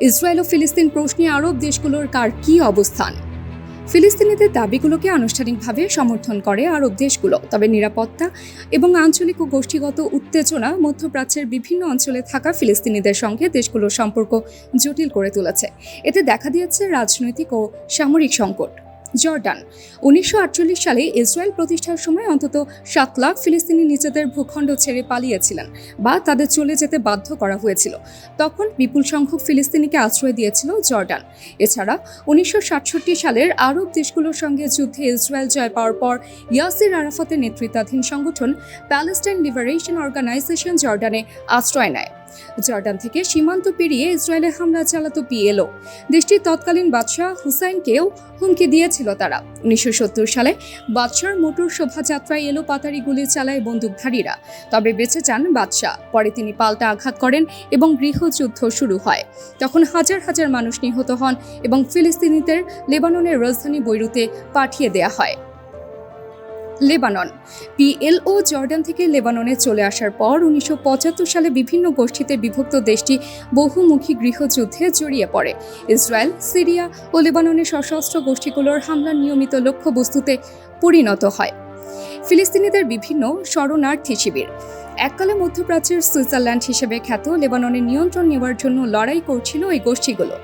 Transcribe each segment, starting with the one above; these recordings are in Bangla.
ইসরায়েল ও ফিলিস্তিন প্রশ্নে আরব দেশগুলোর কার কী অবস্থান? ফিলিস্তিনিদের দাবিগুলোকে আনুষ্ঠানিকভাবে সমর্থন করে আরব দেশগুলো। তবে নিরাপত্তা এবং আঞ্চলিক ও গোষ্ঠীগত উত্তেজনা মধ্যপ্রাচ্যের বিভিন্ন অঞ্চলে থাকা ফিলিস্তিনিদের সঙ্গে দেশগুলোর সম্পর্ক জটিল করে তুলেছে। এতে দেখা দিয়েছে রাজনৈতিক ও সামরিক সংকট। জর্ডান। উনিশশো আটচল্লিশ সালে ইসরায়েল প্রতিষ্ঠার সময় অন্তত সাত লাখ ফিলিস্তিনি নিজেদের ভূখণ্ড ছেড়ে পালিয়েছিলেন বা তাদের চলে যেতে বাধ্য করা হয়েছিল। তখন বিপুল সংখ্যক ফিলিস্তিনিকে আশ্রয় দিয়েছিল জর্ডান। এছাড়া উনিশশো সাতষট্টি সালের আরব দেশগুলোর সঙ্গে যুদ্ধে ইসরায়েল জয় পাওয়ার পর ইয়াসির আরাফাতের নেতৃত্বাধীন সংগঠন প্যালেস্টাইন লিবারেশন অর্গানাইজেশন জর্ডানে আশ্রয় নেয়। জর্ডান থেকে সীমান্ত পেরিয়ে ইসরায়েলে হামলা চালাতো পিএলও। দেশটির তৎকালীন বাদশাহ হুসাইনকেও হুমকি দিয়েছিল তারা। উনিশশো সত্তর সালে বাদশার মোটর শোভাযাত্রায় এলো পাতারি গুলি চালায় বন্দুকধারীরা। তবে বেঁচে যান বাদশাহ। পরে তিনি পাল্টা আঘাত করেন এবং গৃহযুদ্ধ শুরু হয়। তখন হাজার হাজার মানুষ নিহত হন এবং ফিলিস্তিনিদের লেবাননের রাজধানী বৈরুতে পাঠিয়ে দেয়া হয়। লেবানন। পিএলও জর্ডান থেকে লেবাননে চলে আসার পর উনিশশো পঁচাত্তর সালে বিভিন্ন গোষ্ঠীতে বিভক্ত দেশটি বহুমুখী গৃহযুদ্ধে জড়িয়ে পড়ে। ইসরায়েল, সিরিয়া ও লেবাননের সশস্ত্র গোষ্ঠীগুলোর হামলার নিয়মিত লক্ষ্যবস্তুতে পরিণত হয়। ফিলিস্তিনিদের বিভিন্ন শরণার্থী শিবির। এককালে মধ্যপ্রাচ্যের সুইজারল্যান্ড হিসেবে খ্যাত লেবাননের নিয়ন্ত্রণ নেওয়ার জন্য লড়াই করছিল এই গোষ্ঠীগুলো।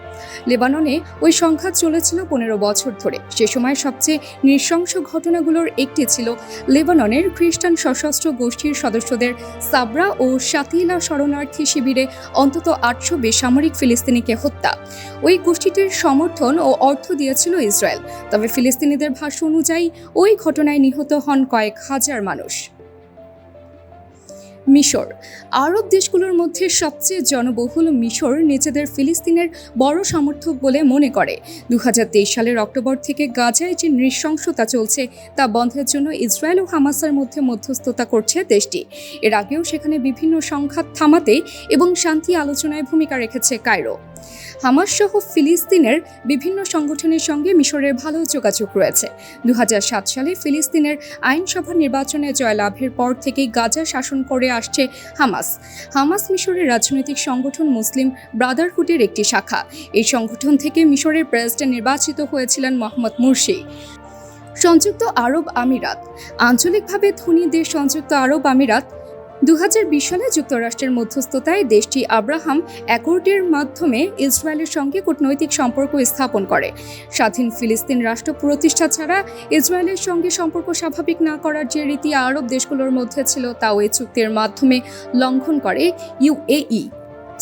লেবাননে ওই সংঘাত চলেছিল পনেরো বছর ধরে। সে সময় সবচেয়ে নৃশংস ঘটনাগুলোর একটি ছিল লেবাননের খ্রিস্টান সশস্ত্র গোষ্ঠীর সদস্যদের সাবরা ও সাতিলা শরণার্থী শিবিরে অন্তত আটশো বেসামরিক ফিলিস্তিনিকে হত্যা। ওই গোষ্ঠীটির সমর্থন ও অর্থ দিয়েছিল ইসরায়েল। তবে ফিলিস্তিনিদের ভাষ্য অনুযায়ী ওই ঘটনায় নিহত হন কয়েক হাজার মানুষ। মিশর। আরব দেশগুলোর মধ্যে সবচেয়ে জনবহুল মিশর নিজেদের ফিলিস্তিনের বড় সমর্থক বলে মনে করে। দু হাজার তেইশ সালের অক্টোবর থেকে গাজায় যে নৃশংসতা চলছে, তা বন্ধের জন্য ইসরায়েল ও হামাসের মধ্যে মধ্যস্থতা করছে দেশটি। এর আগেও সেখানে বিভিন্ন সংঘাত থামাতে এবং শান্তি আলোচনায় ভূমিকা রেখেছে কায়রো। হামাস সহ ফিলিস্তিনের বিভিন্ন সংগঠনের সঙ্গে মিশরের ভালো যোগাযোগ রয়েছে। দু হাজার সাত সালে ফিলিস্তিনের আইনসভা নির্বাচনে জয়লাভের পর থেকেই গাজা শাসন করে আসছে হামাস। হামাস মিশরের রাজনৈতিক সংগঠন মুসলিম ব্রাদারহুডের একটি শাখা। এই সংগঠন থেকে মিশরের প্রেসিডেন্ট নির্বাচিত হয়েছিলেন মোহাম্মদ মুরসি সংযুক্ত আরব আমিরাত। আঞ্চলিকভাবে ধনী দেশ সংযুক্ত আরব আমিরাত দু হাজার বিশ সালে যুক্তরাষ্ট্রের মধ্যস্থতায় দেশটি আব্রাহাম অ্যাকর্ডের মাধ্যমে ইসরায়েলের সঙ্গে কূটনৈতিক সম্পর্ক স্থাপন করে। স্বাধীন ফিলিস্তিন রাষ্ট্র প্রতিষ্ঠা ছাড়া ইসরায়েলের সঙ্গে সম্পর্ক স্বাভাবিক না করার যে রীতি আরব দেশগুলোর মধ্যে ছিল, তাও এই চুক্তির মাধ্যমে লঙ্ঘন করে ইউএই।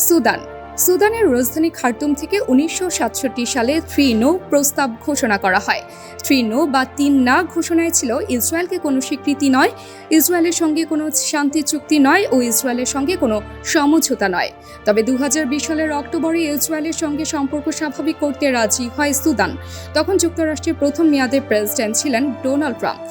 সুদান সুদানের রাজধানী খার্তুম থেকে উনিশশো সাতষট্টি সালে থ্রি নো প্রস্তাব ঘোষণা করা হয়। থ্রি নো বা তিন না ঘোষণায় ছিল, ইসরায়েলকে কোনো স্বীকৃতি নয়, ইসরায়েলের সঙ্গে কোনো শান্তি চুক্তি নয় ও ইসরায়েলের সঙ্গে কোনো সমঝোতা নয়। তবে দু হাজার বিশ সালের অক্টোবরে ইসরায়েলের সঙ্গে সম্পর্ক স্বাভাবিক করতে রাজি হয় সুদান। তখন যুক্তরাষ্ট্রের প্রথম মেয়াদের প্রেসিডেন্ট ছিলেন ডোনাল্ড ট্রাম্প।